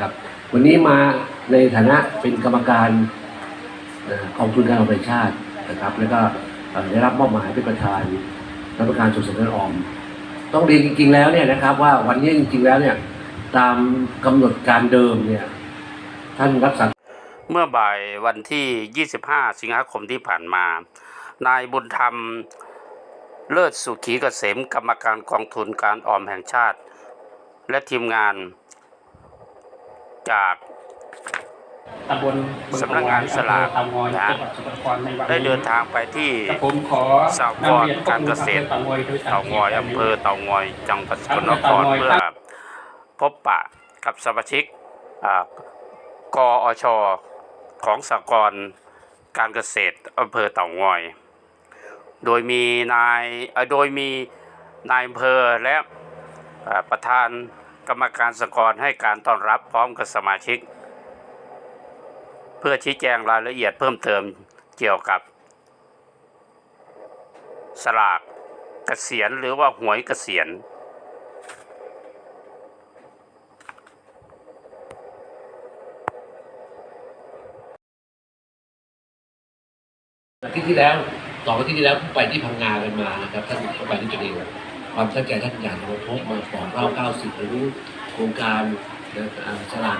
นะครับ วันนี้มาในฐานะเป็นกรรมการกองทุนการออมแห่งชาตินะครับ แล้วก็ได้รับมอบหมายเป็นประธานกรรมการส่งเสริมการออม ต้องเรียนจริง ๆ แล้วเนี่ยนะครับ ว่าวันนี้จริง ๆ แล้วเนี่ยตามกำหนดการเดิมเนี่ยท่านรักษาเมื่อบ่ายวันที่ 25 สิงหาคมที่ผ่านมา นายบุญธรรมเลิศสุขีเกษมกรรมการกองทุนการออมแห่งชาติ และทีมงาน จากตำบลบึสำนักงานสลากอำเภอเตางอยนะจังหวัดสกลนครในวันได้นี้เดินทางไปที่กับผมขอสหกรณ์การเกษตรเตางอยโดยเตางอยอำเภอเตางอยจังหวัดสกลนครเพื่อพบปะกับสมาชิกอ่ากอชของสหกรณ์การเกษตรอำเภอเต่างอย โดยมีนายเอ่อโดยมีนายอำเภอและเอ่อประธาน กรรมการสกรให้การต้อนรับพร้อมกับสมาชิก เพื่อชี้แจงรายละเอียดเพิ่มเติมเกี่ยวกับ สลากเกษียณหรือว่าหวยเกษียณอาทิตย์ที่แล้วสองอาทิตย์ที่แล้วไปที่พังงากันมานะครับท่านไปที่จุดเอง ความตั้งใจท่านอยากจะมาพบมาบอกเล่า90หรือโครงการนะอ่าสลาก